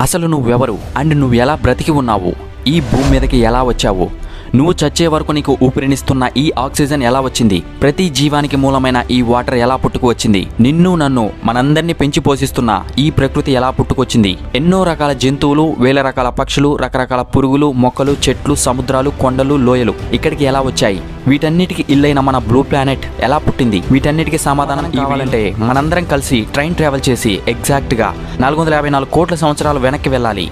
అసలు నువ్వెవరు? అండ్ నువ్వు ఎలా బ్రతికి ఉన్నావు? ఈ భూమి మీదకి ఎలా వచ్చావు? నువ్వు చచ్చే వరకు నీకు ఊపిరినిస్తున్న ఈ ఆక్సిజన్ ఎలా వచ్చింది? ప్రతి జీవానికి మూలమైన ఈ వాటర్ ఎలా పుట్టుకు వచ్చింది నిన్ను నన్ను మనందరినీ పెంచి పోషిస్తున్న ఈ ప్రకృతి ఎలా పుట్టుకొచ్చింది? ఎన్నో రకాల జంతువులు వేల రకాల పక్షులు రకరకాల పురుగులు మొక్కలు చెట్లు సముద్రాలు కొండలు లోయలు ఇక్కడికి ఎలా వచ్చాయి? వీటన్నిటికి ఇల్లైన మన బ్లూ ప్లానెట్ ఎలా పుట్టింది? వీటన్నిటికి సమాధానం కావాలంటే మనందరం కలిసి ట్రైన్ ట్రావెల్ చేసి ఎగ్జాక్ట్గా నాలుగు వందల యాభై నాలుగు కోట్ల సంవత్సరాలు వెనక్కి వెళ్ళాలి.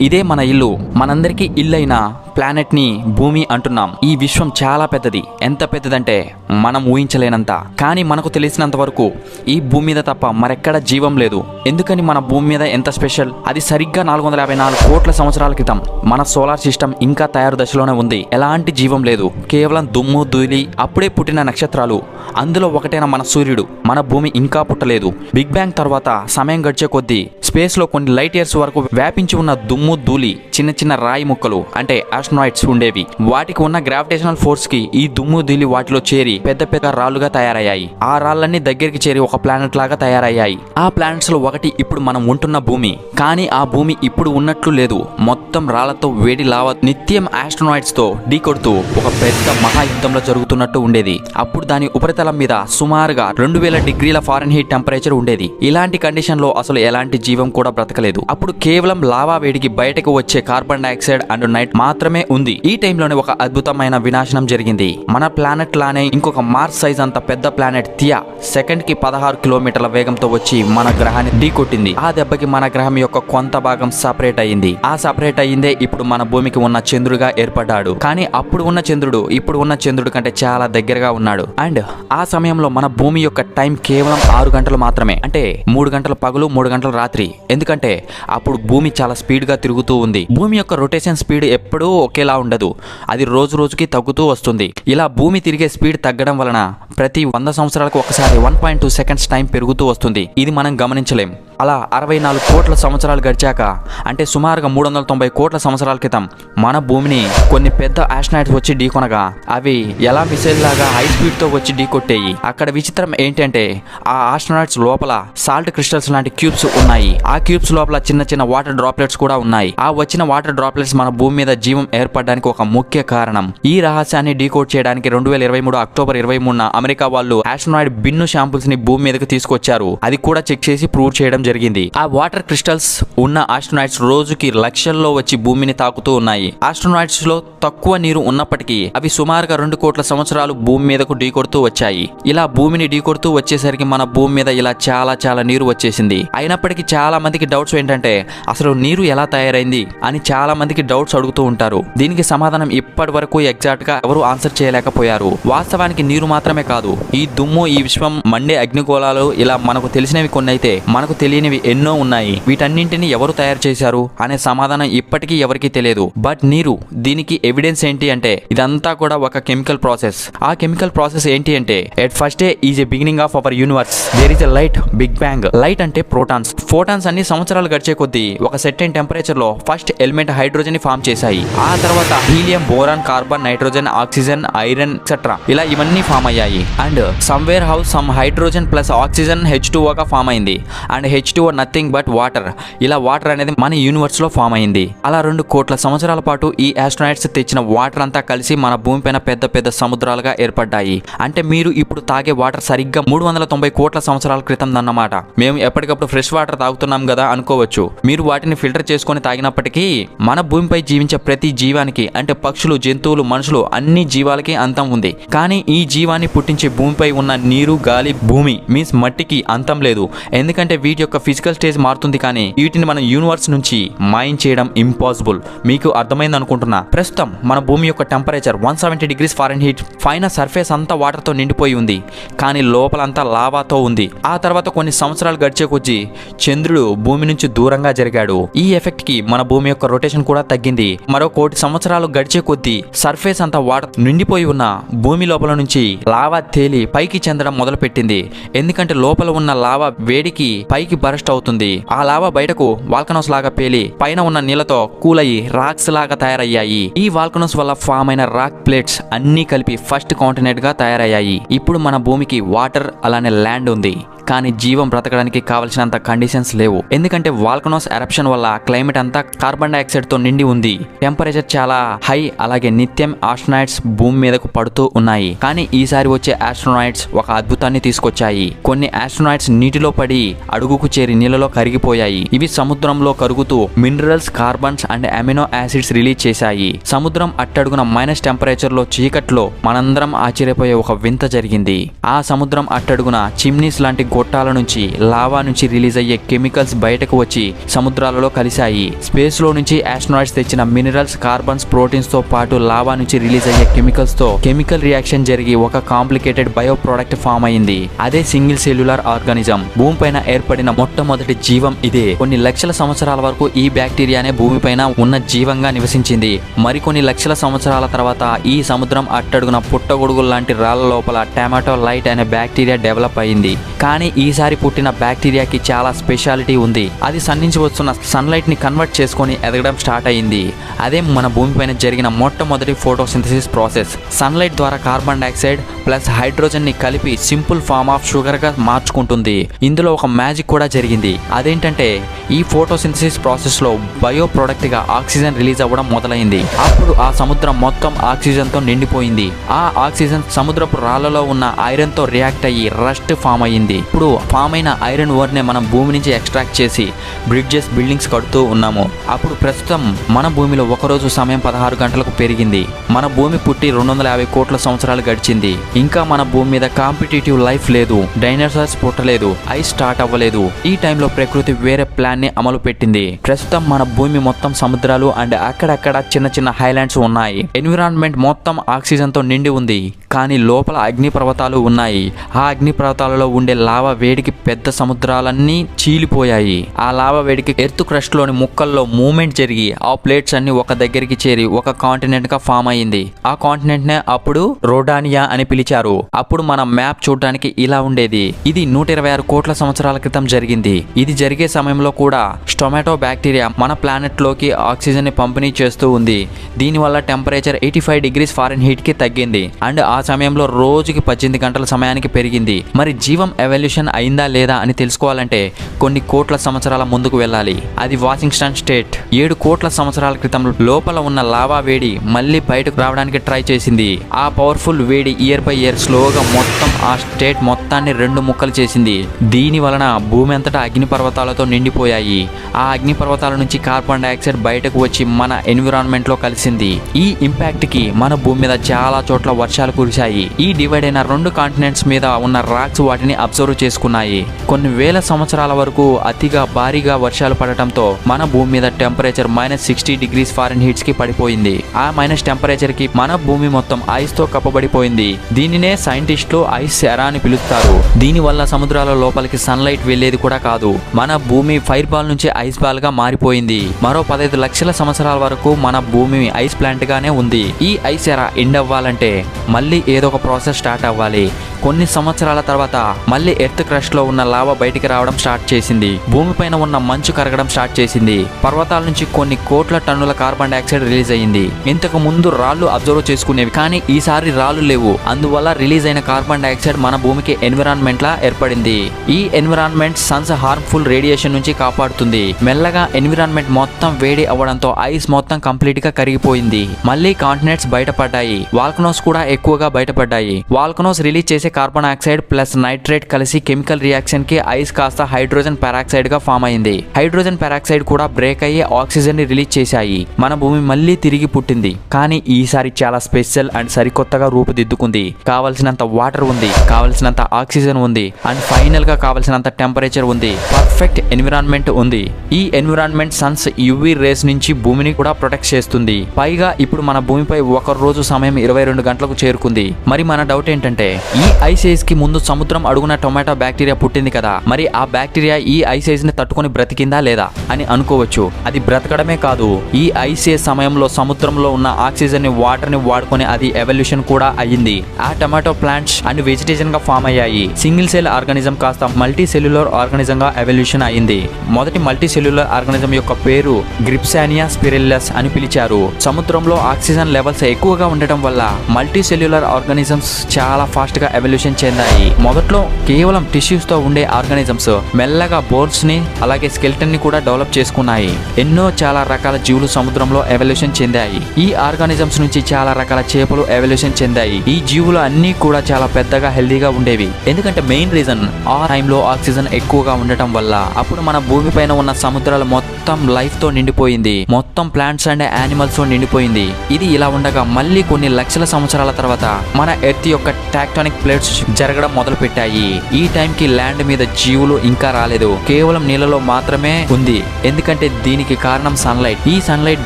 ఇదే మన ఇల్లు. మనందరికీ ఇల్లైన ప్లానెట్ని భూమి అంటున్నాం. ఈ విశ్వం చాలా పెద్దది. ఎంత పెద్దదంటే మనం ఊహించలేనంత. కానీ మనకు తెలిసినంత వరకు ఈ భూమి మీద తప్ప మరెక్కడ జీవం లేదు. ఎందుకని మన భూమి మీద ఎంత స్పెషల్? అది సరిగ్గా నాలుగు వందల యాభై నాలుగు కోట్ల సంవత్సరాల క్రితం మన సోలార్ సిస్టమ్ ఇంకా తయారు దశలోనే ఉంది. ఎలాంటి జీవం లేదు. కేవలం దుమ్ము ధూళి అప్పుడే పుట్టిన నక్షత్రాలు. అందులో ఒకటైన మన సూర్యుడు. మన భూమి ఇంకా పుట్టలేదు. బిగ్ బ్యాంగ్ తర్వాత సమయం గడిచే కొద్దీ స్పేస్లో కొన్ని లైట్ ఇయర్స్ వరకు వ్యాపించి ఉన్న దుమ్ము ధూళి చిన్న చిన్న రాయి ముక్కలు అంటే ఆస్ట్రోనాయిడ్స్ ఉండేవి. వాటికి ఉన్న గ్రావిటేషనల్ ఫోర్స్కి ఈ దుమ్ము ధూళి వాటిలో చేరి పెద్ద పెద్ద రాళ్ళుగా తయారయ్యాయి. ఆ రాళ్ళన్నీ దగ్గరికి చేరి ఒక ప్లానెట్ లాగా తయారయ్యాయి. ఆ ప్లానెట్స్లో ఒకటి ఇప్పుడు మనం ఉంటున్న భూమి. కానీ ఆ భూమి ఇప్పుడు ఉన్నట్లు లేదు. మొత్తం రాళ్ళతో వేడి లావ నిత్యం ఆస్ట్రోనాయిడ్స్తో ఢీకొడుతూ ఒక పెద్ద మహాయుద్ధంలో జరుగుతున్నట్టు ఉండేది. అప్పుడు దాని ఉపరితలం మీద సుమారుగా రెండు వేల డిగ్రీల ఫారెన్ హీట్ టెంపరేచర్ ఉండేది. ఇలాంటి కండిషన్లో అసలు ఎలాంటి జీవం కూడా బ్రతకలేదు. అప్పుడు కేవలం లావా వేడికి బయటకు వచ్చే కార్బన్ డైఆక్సైడ్ అండ్ నైట్ మాత్రమే ఉంది. ఈ టైంలోనే ఒక అద్భుతమైన వినాశనం జరిగింది. మన ప్లానెట్ లానే ఇంకొక మార్స్ సైజ్ అంత పెద్ద ప్లానెట్ థియా సెకండ్కి పదహారు కిలోమీటర్ల వేగంతో వచ్చి మన గ్రహాన్ని ఢీకొట్టింది. ఆ దెబ్బకి మన గ్రహం యొక్క కొంత భాగం సపరేట్ అయ్యింది. ఆ సపరేట్ అయ్యిందే ఇప్పుడు మన భూమికి ఉన్న చంద్రుడిగా ఏర్పడ్డాడు. కానీ అప్పుడు ఉన్న చంద్రుడు ఇప్పుడు ఉన్న చంద్రుడి కంటే చాలా దగ్గరగా ఉన్నాడు. అండ్ ఆ సమయంలో మన భూమి యొక్క టైం కేవలం ఆరు గంటలు మాత్రమే. అంటే మూడు గంటల పగులు మూడు గంటల రాత్రి. ఎందుకంటే అప్పుడు భూమి చాలా స్పీడ్గా తిరుగుతూ ఉంది. భూమి యొక్క రొటేషన్ స్పీడ్ ఎప్పుడూ ఒకేలా ఉండదు. అది రోజు రోజుకి తగ్గుతూ వస్తుంది. ఇలా భూమి తిరిగే స్పీడ్ తగ్గడం వలన ప్రతి వంద సంవత్సరాలకు ఒకసారి one point two seconds time పెరుగుతూ వస్తుంది. ఇది మనం గమనించలేం. అలా అరవై నాలుగు కోట్ల సంవత్సరాలు గడిచాక అంటే సుమారుగా మూడు వందల తొంభై కోట్ల సంవత్సరాల క్రితం మన భూమిని కొన్ని పెద్ద ఆస్ట్రాయిడ్స్ వచ్చి ఢీకొనగా అవి ఎలా మిసైల్ లాగా హై స్పీడ్తో వచ్చి ఢీకొట్టేయి అక్కడ విచిత్రం ఏంటంటే ఆ ఆస్ట్రాయిడ్స్ లోపల సాల్ట్ క్రిస్టల్స్ లాంటి క్యూబ్స్ ఉన్నాయి. ఆ క్యూబ్స్ లోపల చిన్న చిన్న వాటర్ డ్రాప్లెట్స్ కూడా ఉన్నాయి. ఆ వచ్చిన వాటర్ డ్రాప్లెట్స్ మన భూమి మీద జీవం ఏర్పడడానికి ఒక ముఖ్య కారణం. ఈ రహస్యాన్ని డీకోడ్ చేయడానికి రెండు వేల ఇరవై మూడు అక్టోబర్ ఇరవై మూడున అమెరికా వాళ్ళు ఆస్ట్రోనాయిడ్ బిన్ను శాంపుల్స్ని భూమి మీదకి తీసుకొచ్చారు. అది కూడా చెక్ చేసి ప్రూవ్ చేయడం జరిగింది. ఆ వాటర్ క్రిస్టల్స్ ఉన్న ఆస్ట్రోనాయిడ్స్ రోజుకి లక్షల్లో వచ్చి భూమిని తాకుతూ ఉన్నాయి. ఆస్ట్రాయిడ్స్లో తక్కువ నీరు ఉన్నప్పటికీ అవి సుమారుగా రెండు కోట్ల సంవత్సరాలు భూమి మీదకు ఢీకొడుతూ వచ్చాయి. ఇలా భూమిని ఢీకొడుతూ వచ్చేసరికి మన భూమి మీద ఇలా చాలా చాలా నీరు వచ్చేసింది. అయినప్పటికీ చాలా మందికి డౌట్స్ ఏంటంటే అసలు నీరు ఎలా తయారైంది అని చాలా మందికి డౌట్స్ అడుగుతూ ఉంటారు. దీనికి సమాధానం ఇప్పటి వరకు ఎగ్జాక్ట్గా ఎవరు ఆన్సర్ చేయలేకపోయారు. వాస్తవానికి నీరు మాత్రమే కాదు ఈ దుమ్ము ఈ విశ్వం మండే అగ్నిగోళాలు ఇలా మనకు తెలిసినవి కొన్ని అయితే మనకు తెలియనివి ఎన్నో ఉన్నాయి. వీటన్నింటిని ఎవరు తయారు చేశారు అనే సమాధానం ఇప్పటికీ ఎవరికీ తెలియదు. బట్ నీరు దీనికి ఎవిడెన్స్ ఏంటి అంటే ఇదంతా కూడా ఒక కెమికల్ ప్రాసెస్ ఆ కెమికల్ ప్రాసెస్ ఏంటి అంటే at first day is a beginning of our universe there is a light big bang light అంటే ప్రోటాన్స్ ఫోటాన్స్ అన్ని సంవత్సరాలు గడిచే కొద్దీ ఒక సెటైన్ టెంపరేచర్లో ఫస్ట్ ఎలిమెంట్ హైడ్రోజన్ని ఫామ్ చేశాయి. ఆ తర్వాత helium boron carbon nitrogen oxygen iron etcetera ఇలా ఇవన్నీ ఫామ్ అయ్యాయి. And somewhere house some hydrogen plus oxygen H టూఓగా form అయింది. And H two nothing but water ఇలా వాటర్ అనేది మన యూనివర్స్లో ఫామ్ అయింది. అలా రెండు కోట్ల సంవత్సరాల పాటు ఈ ఆస్ట్రాయిడ్స్ తెచ్చిన వాటర్ అంతా కలిసి మన భూమిపైన పెద్ద పెద్ద సముద్రాలుగా ఏర్పడ్డాయి. అంటే మీరు ఇప్పుడు తాగే వాటర్ సరిగ్గా మూడు వందల తొంభై కోట్ల సంవత్సరాల క్రితం అన్నమాట. మేము ఎప్పటికప్పుడు ఫ్రెష్ వాటర్ తాగుతున్నాం కదా అనుకోవచ్చు. మీరు వాటిని ఫిల్టర్ చేసుకొని తాగినప్పటికీ మన భూమిపై జీవించే ప్రతి జీవానికి అంటే పక్షులు జంతువులు మనుషులు అన్ని జీవాలకి అంతం ఉంది. కానీ ఈ జీవాన్ని పుట్టించే భూమిపై ఉన్న నీరు గాలి భూమి మీన్స్ మట్టికి అంతం లేదు. ఎందుకంటే వీటి యొక్క ఫిజికల్ స్టేజ్ మారుతుంది కానీ వీటిని మనం యూనివర్స్ నుంచి మైన్ చేయడం ఇంపాసిబుల్. మీకు అర్థమైంది అనుకుంటున్నా. ప్రస్తుతం మన భూమి యొక్క temperature one seventy degrees Fahrenheit పైన సర్ఫేస్ అంతా వాటర్తో నిండిపోయి ఉంది. కానీ లోపలంతా లావాతో ఉంది. ఆ తర్వాత కొన్ని సంవత్సరాలు గడిచే కొద్దీ చంద్రుడు సూర్యుడు భూమి నుంచి దూరంగా జరిగాడు. ఈ ఎఫెక్ట్కి మన భూమి యొక్క రొటేషన్ కూడా తగ్గింది. మరో కోటి సంవత్సరాలు గడిచే కొద్దీ సర్ఫేస్ అంతా వాటర్ నిండిపోయి ఉన్న భూమి లోపల నుంచి లావా తేలి పైకి చెందడం మొదలుపెట్టింది. ఎందుకంటే లోపల ఉన్న లావా వేడికి పైకి బరస్ట్ అవుతుంది. ఆ లావా బయటకు వాల్కనోస్ లాగా పేలి పైన ఉన్న నీళ్ళతో కూల్ అయ్యి రాక్స్ లాగా తయారయ్యాయి. ఈ వాల్కనోస్ వల్ల ఫామ్ అయిన రాక్ ప్లేట్స్ అన్ని కలిపి ఫస్ట్ కాంటినెంట్గా తయారయ్యాయి. ఇప్పుడు మన భూమికి వాటర్ అలానే ల్యాండ్ ఉంది. కానీ జీవం బ్రతకడానికి కావలసినంత కండిషన్స్ లేవు. ఎందుకంటే వాల్కనోస్ ఎరప్షన్ వల్ల క్లైమేట్ అంతా కార్బన్ డైఆక్సైడ్తో నిండి ఉంది. టెంపరేచర్ చాలా హై అలాగే నిత్యం ఆస్ట్రోనాయిడ్స్ భూమి మీదకు పడుతూ ఉన్నాయి. కానీ ఈసారి వచ్చే ఆస్ట్రోనాయిడ్స్ ఒక అద్భుతాన్ని తీసుకొచ్చాయి. కొన్ని ఆస్ట్రోనాయిడ్స్ నీటిలో పడి అడుగుకు చేరి నీళ్ళలో కరిగిపోయాయి. ఇవి సముద్రంలో కరుగుతూ minerals carbons and amino acids release చేశాయి. సముద్రం అట్టడుగున మైనస్ టెంపరేచర్లో చీకట్లో మనందరం ఆశ్చర్యపోయే ఒక వింత జరిగింది. ఆ సముద్రం అట్టడుగున చిమ్నీస్ లాంటి గొట్టాల నుంచి లావా నుంచి రిలీజ్ అయ్యే కెమికల్స్ బయటకు వచ్చి సముద్రాలలో కలిశాయి. స్పేస్లో నుంచి ఆస్ట్రాయిడ్స్ తెచ్చిన మినరల్స్ కార్బన్స్ ప్రోటీన్స్తో పాటు లావా నుంచి రిలీజ్ అయ్యే కెమికల్స్తో కెమికల్ రియాక్షన్ జరిగి ఒక కాంప్లికేటెడ్ బయో ప్రోడక్ట్ ఫామ్ అయింది. అదే సింగిల్ సెల్యులార్ ఆర్గానిజం. భూమిపైన ఏర్పడిన మొట్టమొదటి జీవం ఇదే. కొన్ని లక్షల సంవత్సరాల వరకు ఈ బ్యాక్టీరియానే భూమిపైన ఉన్న జీవంగా నివసించింది. మరికొన్ని లక్షల సంవత్సరాల తర్వాత ఈ సముద్రం అట్టడుగున పుట్టగొడుగులు లాంటి రాళ్ళ లోపల టమాటో లైట్ అనే బ్యాక్టీరియా డెవలప్ అయింది. కానీ ఈసారి పుట్టిన బ్యాక్టీరియాకి చాలా స్పెషాలిటీ ఉంది. అది సన్నించి వస్తున్న సన్లైట్ని కన్వర్ట్ చేసుకొని ఎదగడం స్టార్ట్ అయింది అదే మన భూమిపైన జరిగిన మొట్టమొదటి ఫోటోసింథసిస్ ప్రాసెస్ సన్లైట్ ద్వారా కార్బన్ డైఆక్సైడ్ ప్లస్ హైడ్రోజన్ని కలిపి సింపుల్ ఫామ్ ఆఫ్ షుగర్గా మార్చుకుంటుంది. ఇందులో ఒక మ్యాజిక్ కూడా జరిగింది. అదేంటంటే ఈ ఫోటోసింథసిస్ ప్రాసెస్లో బయో ప్రొడక్ట్గా ఆక్సిజన్ రిలీజ్ అవ్వడం మొదలైంది. అప్పుడు ఆ సముద్రం మొత్తం ఆక్సిజన్తో నిండిపోయింది. ఆ ఆక్సిజన్ సముద్రపు రాళ్ళలో ఉన్న ఐరన్తో రియాక్ట్ అయ్యి రస్ట్ ఫామ్ అయ్యింది. ఇప్పుడు ఫామ్ అయిన ఐరన్ ఓర్నే మనం భూమి నుంచి ఎక్స్ట్రాక్ట్ చేసి బ్రిడ్జెస్ బిల్డింగ్స్ కడుతూ ఉన్నాము. అప్పుడు ప్రస్తుతం మన భూమిలో ఒకరోజు సమయం పదహారు గంటలకు పెరిగింది. మన భూమి పుట్టి రెండు వందల యాభై కోట్ల సంవత్సరాలు గడిచింది. ఇంకా మన భూమి మీద కాంపిటేటివ్ లైఫ్ లేదు డైనోసార్స్ పుట్టలేదు ఐ స్టార్ట్ అవ్వలేదు. ఈ టైంలో ప్రకృతి వేరే ప్లాన్ని అమలు పెట్టింది. ప్రస్తుతం మన భూమి మొత్తం సముద్రాలు అండ్ అక్కడక్కడ చిన్న చిన్న హైలాండ్స్ ఉన్నాయి. ఎన్విరాన్మెంట్ మొత్తం ఆక్సిజన్తో నిండి ఉంది. కానీ లోపల అగ్నిపర్వతాలు ఉన్నాయి. ఆ అగ్నిపర్వతాలలో ఉండే లావా వేడికి పెద్ద సముద్రాలన్నీ చీలిపోయాయి. ఆ లావా వేడికి ఎర్త్ క్రస్ట్లోని ముక్కల్లో మూమెంట్ జరిగి ఆ ప్లేట్స్ అన్ని ఒక దగ్గరికి చేరి ఒక కాంటినెంట్గా ఫామ్ అయింది. ఆ కాంటినెంట్ నే అప్పుడు రోడానియా అని పిలిచారు. అప్పుడు మన మ్యాప్ చూడడానికి ఇలా ఉండేది. ఇది నూట ఇరవై ఆరు కోట్ల సంవత్సరాల క్రితం జరిగింది. ఇది జరిగే సమయంలో కూడా స్టొమాటో బ్యాక్టీరియా మన ప్లానెట్లోకి ఆక్సిజన్ని పంపిణీ చేస్తూ ఉంది. దీనివల్ల టెంపరేచర్ ఎయిటీ ఫైవ్ డిగ్రీస్ ఫారెన్ హీట్కి తగ్గింది. అండ్ ఆ సమయంలో రోజుకి పద్దెనిమిది గంటల సమయానికి పెరిగింది. మరి జీవం ఎవల్యూషన్ అయిందా లేదా అని తెలుసుకోవాలంటే కొన్ని కోట్ల సంవత్సరాల ముందుకు వెళ్ళాలి. అది వాషింగ్టన్ స్టేట్. ఏడు కోట్ల సంవత్సరాల క్రితం లోపల ఉన్న లావా వేడి మళ్ళీ బయటకు రావడానికి ట్రై చేసింది. ఆ పవర్ఫుల్ వేడి ఇయర్ బై ఇయర్ స్లోగా మొత్తం ఆ స్టేట్ మొత్తాన్ని రెండు ముక్కలు చేసింది. దీని వలన భూమి అంతటా అగ్నిపర్వతాలతో నిండిపోయాయి. ఆ అగ్నిపర్వతాల నుంచి కార్బన్ డైఆక్సైడ్ బయటకు వచ్చి మన ఎన్విరాన్మెంట్లో కలిసింది. ఈ ఇంపాక్ట్కి మన భూమి మీద చాలా చోట్ల వర్షాలు నిలిచాయి ఈ డివైడ్ అయిన రెండు కాంటినెంట్స్ మీద ఉన్న రాక్స్ వాటిని అబ్జర్వ్ చేసుకున్నాయి. కొన్ని వేల సంవత్సరాల వరకు అతిగా భారీగా వర్షాలు పడటంతో మన భూమి మీద టెంపరేచర్ మైనస్ సిక్స్టీ డిగ్రీస్ ఫారెన్ హీట్స్కి పడిపోయింది. ఆ మైనస్ టెంపరేచర్కి మన భూమి మొత్తం ఐస్తో కప్పబడిపోయింది. దీనినే సైంటిస్టులు ఐస్ ఎరా అని పిలుస్తారు. దీని వల్ల సముద్రాల లోపలికి సన్లైట్ వెళ్ళేది కూడా కాదు. మన భూమి ఫైర్ బాల్ నుంచి ఐస్ బాల్గా మారిపోయింది. మరో పదహైదు లక్షల సంవత్సరాల వరకు మన భూమి ఐస్ ప్లాంట్ గానే ఉంది. ఈ ఐస్ ఎరా ఎండ్ అవ్వాలంటే మళ్ళీ ఏదో ఒక ప్రాసెస్ స్టార్ట్ అవ్వాలి. కొన్ని సంవత్సరాల తర్వాత మళ్ళీ ఎర్త్ క్రష్లో ఉన్న లావా బయటికి రావడం స్టార్ట్ చేసింది. భూమిపైన ఉన్న మంచు కరగడం స్టార్ట్ చేసింది. పర్వతాల నుంచి కొన్ని కోట్ల టన్నుల కార్బన్ డైఆక్సైడ్ రిలీజ్ అయ్యింది. ఇంతకు ముందు రాళ్ళు అబ్జర్వ్ చేసుకునేవి కానీ ఈసారి రాళ్ళు లేవు. అందువల్ల రిలీజ్ అయిన కార్బన్ డైఆక్సైడ్ మన భూమికి ఎన్విరాన్మెంట్ లా ఏర్పడింది. ఈ ఎన్విరాన్మెంట్ సన్స్ హార్మ్ఫుల్ రేడియేషన్ నుంచి కాపాడుతుంది. మెల్లగా ఎన్విరాన్మెంట్ మొత్తం వేడి అవ్వడంతో ఐస్ మొత్తం కంప్లీట్గా కరిగిపోయింది. మళ్ళీ కాంటినెంట్స్ బయటపడ్డాయి. వాల్కనోస్ కూడా ఎక్కువగా బయటపడ్డాయి. వాల్కనోస్ రిలీజ్ చేసే కార్బన్ ఆక్సైడ్ ప్లస్ నైట్రేట్ కలిసి కెమికల్ రియాక్షన్కి ఐస్ కాస్త హైడ్రోజన్ పెరాక్సైడ్గా ఫామ్ అయింది. హైడ్రోజన్ పెరాక్సైడ్ కూడా బ్రేక్ అయ్యి ఆక్సిజన్ని రిలీజ్ చేశాయి. మన భూమి మళ్ళీ తిరిగి పుట్టింది. కానీ ఈసారి చాలా స్పెషల్ అండ్ సరికొత్తగా రూపుదిద్దుకుంది. కావలసినంత వాటర్ ఉంది కావలసినంత ఆక్సిజన్ ఉంది అండ్ ఫైనల్గా కావలసినంత టెంపరేచర్ ఉంది. పర్ఫెక్ట్ ఎన్విరాన్మెంట్ ఉంది. ఈ ఎన్విరాన్మెంట్ సన్స్ యువి రేస్ నుంచి భూమిని కూడా ప్రొటెక్ట్ చేస్తుంది. పైగా ఇప్పుడు మన భూమిపై ఒక రోజు సమయం ఇరవై రెండు గంటలకు చేరుకుంది. మరి మన డౌట్ ఏంటంటే ఈ ఐస్కి ముందు సముద్రం అడుగున టొమాటో బ్యాక్టీరియా పుట్టింది కదా. మరి ఆ బ్యాక్టీరియా ఈ ఐసైజ్ని తట్టుకొని బ్రతికిందా లేదా అని అనుకోవచ్చు. అది బ్రతకడమే కాదు ఈ ఐస్ సమయంలో సముద్రంలో ఉన్న ఆక్సిజన్ని వాటర్ని వాడుకొని అది ఎవల్యూషన్ కూడా అయ్యింది. ఆ టొమాటో ప్లాంట్స్ అండ్ వెజిటేషన్గా ఫామ్ అయ్యాయి. సింగిల్ సెల్ ఆర్గానిజం కాస్త మల్టీ సెల్యులర్ ఆర్గానిజం గా ఎవల్యూషన్ అయింది మొదటి మల్టీ సెల్యులర్ ఆర్గానిజం యొక్క పేరు గ్రిప్సానియా స్పిరిల్లస్ అని పిలిచారు. సముద్రంలో ఆక్సిజన్ లెవెల్స్ ఎక్కువగా ఉండటం వల్ల మల్టీ సెల్యులర్ ఆర్గానిజమ్స్ చాలా ఫాస్ట్గా ఎవల్యూషన్ చెందాయి. మొదట్లో కేవలం టిష్యూస్తో ఉండే ఆర్గానిజమ్స్ మెల్లగా బోన్స్ని అలాగే స్కెల్టన్ని కూడా డెవలప్ చేసుకున్నాయి. ఎన్నో చాలా రకాల జీవులు సముద్రంలో ఎవల్యూషన్ చెందాయి. ఈ ఆర్గానిజమ్స్ నుంచి చాలా రకాల చేపలు ఎవల్యూషన్ చెందాయి. ఈ జీవులు అన్ని కూడా చాలా పెద్దగా హెల్దీగా ఉండేవి. ఎందుకంటే మెయిన్ రీజన్ ఆ టైంలో ఆక్సిజన్ ఎక్కువగా ఉండటం వల్ల. అప్పుడు మన భూమి పైన ఉన్న సముద్రాలు మొత్తం లైఫ్తో నిండిపోయింది. మొత్తం ప్లాంట్స్ అండ్ యానిమల్స్తో నిండిపోయింది. ఇది ఇలా ఉండగా మళ్ళీ కొన్ని లక్షల సంవత్సరాల తర్వాత మన ఎర్త్ యొక్క టాక్టానిక్ ప్లేట్స్ జరగడం మొదలు పెట్టాయి ఈ టైంకి ల్యాండ్ మీద జీవులు ఇంకా రాలేదు. కేవలం నీళ్ళలో మాత్రమే ఉంది. ఎందుకంటే దీనికి కారణం సన్లైట్. ఈ సన్లైట్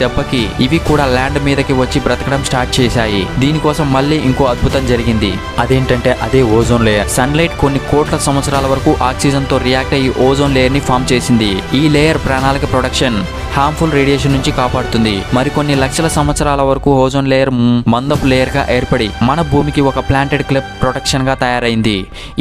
దెబ్బకి ఇవి కూడా ల్యాండ్ మీదకి వచ్చి బ్రతకడం స్టార్ట్ చేశాయి. దీనికోసం మళ్ళీ ఇంకో అద్భుతం జరిగింది. అదేంటంటే అదే ఓజోన్ లేయర్. సన్లైట్ కొన్ని కోట్ల సంవత్సరాల వరకు ఆక్సిజన్తో రియాక్ట్ అయ్యి ఓజోన్ లేయర్ని ఫామ్ చేసింది. ఈ లేయర్ ప్రణాళిక ప్రొడక్షన్. హార్మ్ఫుల్ రేడియేషన్ నుంచి కాపాడుతుంది. మరికొన్ని లక్షల సంవత్సరాల వరకు ఓజోన్ లేయర్ మందపు లేయర్గా ఏర్పడి మన భూమికి ఒక ప్లాంటెడ్ క్లిప్ ప్రొటెక్షన్గా తయారైంది.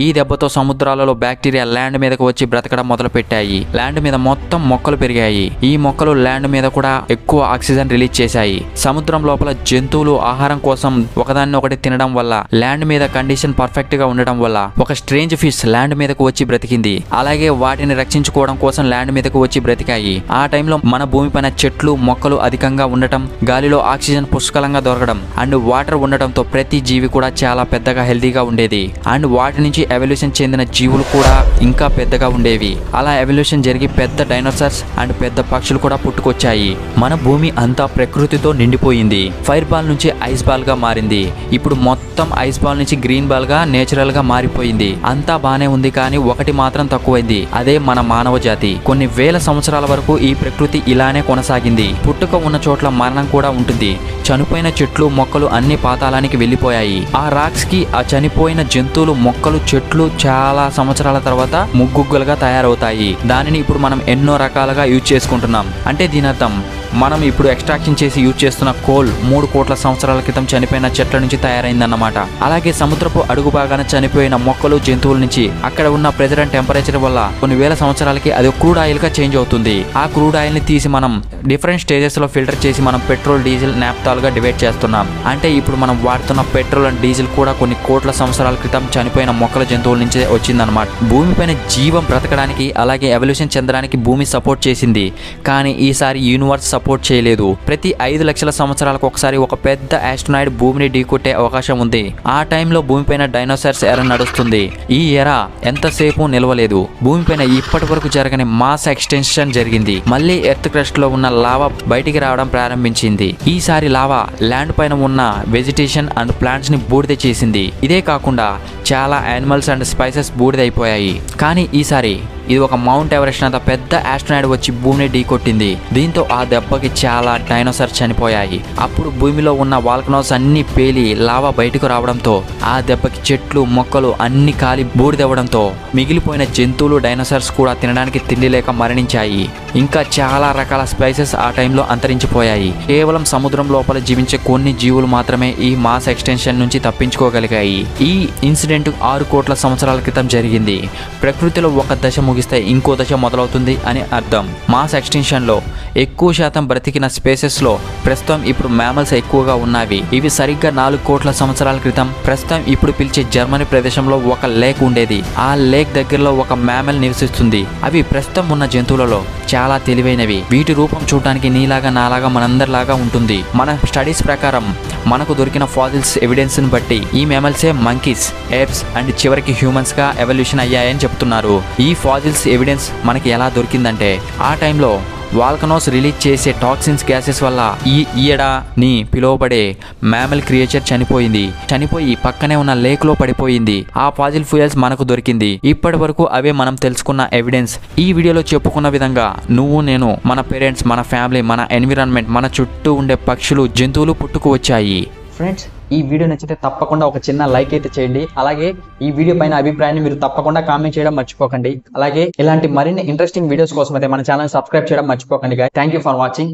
ఈ దెబ్బతో సముద్రాలలో బ్యాక్టీరియా ల్యాండ్ మీదకు వచ్చి బ్రతకడం మొదలు పెట్టాయి ల్యాండ్ మీద మొత్తం మొక్కలు పెరిగాయి. ఈ మొక్కలు ల్యాండ్ మీద కూడా ఎక్కువ ఆక్సిజన్ రిలీజ్ చేశాయి. సముద్రం లోపల జంతువులు ఆహారం కోసం ఒకదాన్ని ఒకటి తినడం వల్ల ల్యాండ్ మీద కండిషన్ పర్ఫెక్ట్గా ఉండడం వల్ల ఒక స్ట్రేంజ్ ఫిష్ ల్యాండ్ మీదకు వచ్చి బ్రతికింది. అలాగే వాటిని రక్షించుకోవడం కోసం ల్యాండ్ మీదకు వచ్చి బ్రతికాయి. ఆ టైంలో మన భూమిపైన చెట్లు మొక్కలు అధికంగా ఉండటం గాలిలో ఆక్సిజన్ పుష్కలంగా దొరకడం అండ్ వాటర్ ఉండటంతో ప్రతి జీవి కూడా చాలా పెద్దగా హెల్తీగా ఉండేది. అండ్ వాటి నుంచి ఎవల్యూషన్ చెందిన జీవులు కూడా ఇంకా పెద్దగా ఉండేవి. అలా ఎవల్యూషన్ జరిగి పెద్ద డైనోసార్స్ అండ్ పెద్ద పక్షులు కూడా పుట్టుకొచ్చాయి. మన భూమి అంతా ప్రకృతితో నిండిపోయింది. ఫైర్ బాల్ నుంచి ఐస్ బాల్గా మారింది. ఇప్పుడు మొత్తం ఐస్ బాల్ నుంచి గ్రీన్ బాల్గా నేచురల్గా మారిపోయింది. అంతా బానే ఉంది కానీ ఒకటి మాత్రం తక్కువైంది. అదే మన మానవ జాతి. కొన్ని వేల సంవత్సరాల వరకు ఈ ప్రకృతి ఇలానే కొనసాగింది. పుట్టుక ఉన్న చోట్ల మరణం కూడా ఉంటుంది. చనిపోయిన చెట్లు మొక్కలు అన్ని పాతాళానికి వెళ్ళిపోయాయి. ఆ రాక్స్కి ఆ చనిపోయిన జంతువులు మొక్కలు చెట్లు చాలా సంవత్సరాల తర్వాత ముగ్గుగ్గులుగా తయారవుతాయి. దానిని ఇప్పుడు మనం ఎన్నో రకాలుగా యూజ్ చేసుకుంటున్నాం. అంటే దీని అర్థం మనం ఇప్పుడు ఎక్స్ట్రాక్షన్ చేసి యూజ్ చేస్తున్న కోల్ మూడు కోట్ల సంవత్సరాల క్రితం చనిపోయిన చెట్ల నుంచి తయారైందన్నమాట. అలాగే సముద్రపు అడుగు భాగాన చనిపోయిన మొక్కలు జంతువుల నుంచి అక్కడ ఉన్న ప్రెజర్ అండ్ టెంపరేచర్ వల్ల కొన్ని వేల సంవత్సరాలకి అది క్రూడ్ ఆయిల్గా చేంజ్ అవుతుంది. ఆ క్రూడ్ ఆయిల్ని తీసి మనం డిఫరెంట్ స్టేజెస్లో ఫిల్టర్ చేసి మనం పెట్రోల్ డీజిల్ నాప్తాల్గా డివైడ్ చేస్తున్నాం. అంటే ఇప్పుడు మనం వాడుతున్న పెట్రోల్ అండ్ డీజిల్ కూడా కొన్ని కోట్ల సంవత్సరాల క్రితం చనిపోయిన మొక్కల జంతువుల నుంచే వచ్చిందన్నమాట. భూమిపైన జీవం బ్రతకడానికి అలాగే ఎవల్యూషన్ చెందడానికి భూమి సపోర్ట్ చేసింది. కానీ ఈసారి యూనివర్స్ సపోర్ట్ చేయలేదు. ప్రతి ఐదు లక్షల సంవత్సరాలకు ఒకసారి ఒక పెద్ద ఆస్ట్రోనాయిడ్ భూమిని ఢీకొట్టే అవకాశం ఉంది. ఆ టైంలో భూమిపైన డైనోసార్స్ ఎర నడుస్తుంది. ఈ ఎర ఎంతసేపు నిలవలేదు. భూమిపైన ఇప్పటి వరకు జరగని మాస్ ఎక్స్టెన్షన్ జరిగింది. మళ్ళీ ఎర్త్ క్రస్ట్లో ఉన్న లావా బయటికి రావడం ప్రారంభించింది. ఈసారి లావా ల్యాండ్ పైన ఉన్న వెజిటేషన్ అండ్ ప్లాంట్స్ని బూడిద చేసింది. ఇదే కాకుండా చాలా యానిమల్స్ అండ్ స్పైసెస్ బూడిదైపోయాయి. కానీ ఈసారి ఇది ఒక మౌంట్ ఎవరెస్ట్ అంత పెద్ద ఆస్ట్రోనాయిడ్ వచ్చి భూమిని ఢీకొట్టింది. దీంతో ఆ దెబ్బకి చాలా డైనోసార్ చనిపోయాయి. అప్పుడు భూమిలో ఉన్న వాల్కనోస్ అన్ని పేలి లావా బయటకు రావడంతో ఆ దెబ్బకి చెట్లు మొక్కలు అన్ని కాలి బూడిదవ్వడంతో మిగిలిపోయిన జంతువులు డైనోసార్స్ కూడా తినడానికి తిండి లేక మరణించాయి. ఇంకా చాలా రకాల స్పైసెస్ ఆ టైంలో అంతరించిపోయాయి. కేవలం సముద్రం లోపల జీవించే కొన్ని జీవులు మాత్రమే ఈ మాస్ ఎక్స్టెన్షన్ నుంచి తప్పించుకోగలిగాయి. ఈ ఇన్సిడెంట్ ఆరు కోట్ల సంవత్సరాల క్రితం జరిగింది. ప్రకృతిలో ఒక దశ ముగిస్తే ఇంకో దశ మొదలవుతుంది అని అర్థం. మాస్ ఎక్స్టెన్షన్లో ఎక్కువ శాతం బ్రతికిన స్పేసెస్లో ప్రస్తుతం ఇప్పుడు మ్యామల్స్ ఎక్కువగా ఉన్నవి. ఇవి సరిగ్గా నాలుగు కోట్ల సంవత్సరాల క్రితం ప్రస్తుతం ఇప్పుడు పిలిచే జర్మనీ ప్రదేశంలో ఒక లేక్ ఉండేది. ఆ లేక్ దగ్గరలో ఒక మ్యామల్ నివసిస్తుంది. అవి ప్రస్తుతం ఉన్న జంతువులలో చాలా తెలివైనవి. వీటి రూపం చూడటానికి నీలాగా నాలాగా మనందరిలాగా ఉంటుంది. మన స్టడీస్ ప్రకారం మనకు దొరికిన ఫాజిల్స్ ఎవిడెన్స్ని బట్టి ఈ మ్యామల్సే మంకీస్ ఏప్స్ అండ్ చివరికి హ్యూమన్స్గా ఎవల్యూషన్ అయ్యాయని చెప్తున్నారు. ఈ ఫాజిల్స్ ఎవిడెన్స్ మనకి ఎలా దొరికిందంటే ఆ టైంలో వాల్కనోస్ రిలీజ్ చేసే టాక్సిన్స్ గ్యాసెస్ వల్ల ఈ ఈయడా ని పిలువబడే మ్యామల్ క్రియేచర్ చనిపోయింది. చనిపోయి పక్కనే ఉన్న లేక్లో పడిపోయింది. ఆ ఫాజిల్ ఫ్యూయల్స్ మనకు దొరికింది. ఇప్పటి వరకు అవే మనం తెలుసుకున్న ఎవిడెన్స్. ఈ వీడియోలో చెప్పుకున్న విధంగా నువ్వు నేను మన పేరెంట్స్ మన ఫ్యామిలీ మన ఎన్విరాన్మెంట్ మన చుట్టూ ఉండే పక్షులు జంతువులు పుట్టుకు వచ్చాయి. ఫ్రెండ్స్ ఈ వీడియో నచ్చితే తప్పకుండా ఒక చిన్న లైక్ అయితే చేయండి. అలాగే ఈ వీడియో పైన అభిప్రాయాన్ని మీరు తప్పకుండా కామెంట్ చేయడం మర్చిపోకండి. అలాగే ఇలాంటి మరిన్ని ఇంట్రెస్టింగ్ వీడియోస్ కోసం అయితే మన ఛానల్ సబ్స్క్రైబ్ చేయడం మర్చిపోకండి థ్యాంక్ యూ ఫర్ వాచింగ్